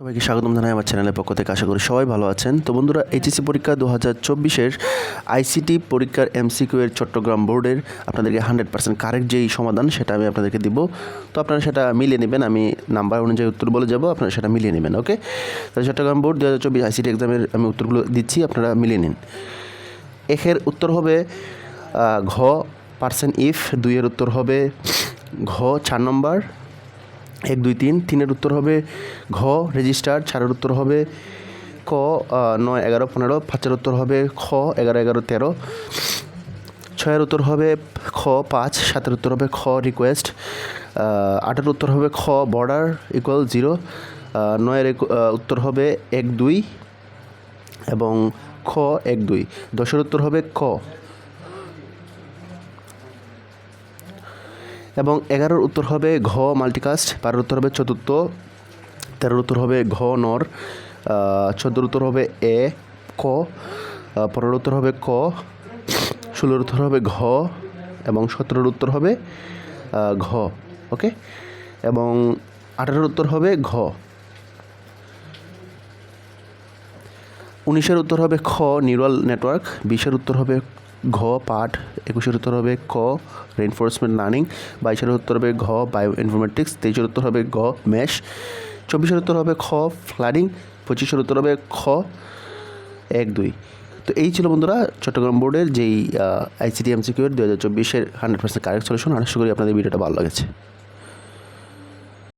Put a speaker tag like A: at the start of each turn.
A: সবাইকে স্বাগতম জানাই আমার চ্যানেলের পক্ষ থেকে, আশা করি সবাই ভালো আছেন। তো বন্ধুরা, এইচএসসি পরীক্ষা দু হাজার চব্বিশের আইসিটি পরীক্ষার এমসিকিউ এর চট্টগ্রাম বোর্ডের আপনাদেরকে হান্ড্রেড পার্সেন্ট কারেক্ট যেই সমাধান, সেটা আমি আপনাদেরকে দিব। তো আপনারা সেটা মিলিয়ে নেবেন, আমি নাম্বার অনুযায়ী উত্তর বলে যাব, আপনারা সেটা মিলিয়ে নেবেন, ওকে? তাহলে চট্টগ্রাম বোর্ড দু হাজার চব্বিশ আইসিটি এক্সামের আমি উত্তরগুলো দিচ্ছি, আপনারা মিলিয়ে নিন। একের উত্তর হবে ঘ পার্সেন্ট ইফ, দুইয়ের উত্তর হবে ঘ চার নম্বর এক, দুই, তিন, তিনের উত্তর হবে ঘ, রেজিস্টার, চারের উত্তর হবে ক নয়, এগারো, পনেরো, পাঁচের উত্তর হবে খ, এগারো এগারো, তেরো, ছয়ের উত্তর হবে খ, পাঁচ, সাতের উত্তর হবে খ রিকোয়েস্ট আটের উত্তর হবে খ বর্ডার ইকুয়াল জিরো নয়ের উত্তর হবে এক, দুই, এবং খ, এক, দুই, দশের উত্তর হবে ক। এবং এগারোর উত্তর হবে ঘ মাল্টিকাস্ট, বারোর উত্তর হবে চতুর্থ, তেরোর উত্তর হবে ঘ নর চোদ্দোর উত্তর হবে এ, ক পনেরোর উত্তর হবে ক, ষোলোর উত্তর হবে ঘ এবং সতেরোর উত্তর হবে ঘ ওকে এবং আঠারোর উত্তর হবে ঘ। উনিশের উত্তর হবে খ, নিউরাল নেটওয়ার্ক। বিশের উত্তর হবে ঘ, পাঠ। একুশের উত্তর হবে ক রেনফোর্সমেন্ট লার্নিং বাইশের উত্তর হবে ঘ বায়ো ইনফরমেটিক্স তেইশের উত্তর হবে ঘ ম্যাশ চব্বিশের উত্তর হবে খ ফ্লাডিং পঁচিশের উত্তর হবে খ, এক, দুই। তো এই ছিল বন্ধুরা চট্টগ্রাম বোর্ডের যেই আইসিটি এমসিকিউর দু হাজার চব্বিশের হান্ড্রেড পার্সেন্ট কারেক্ট সলিউশন আশা করি আপনাদের ভিডিওটা ভালো লেগেছে।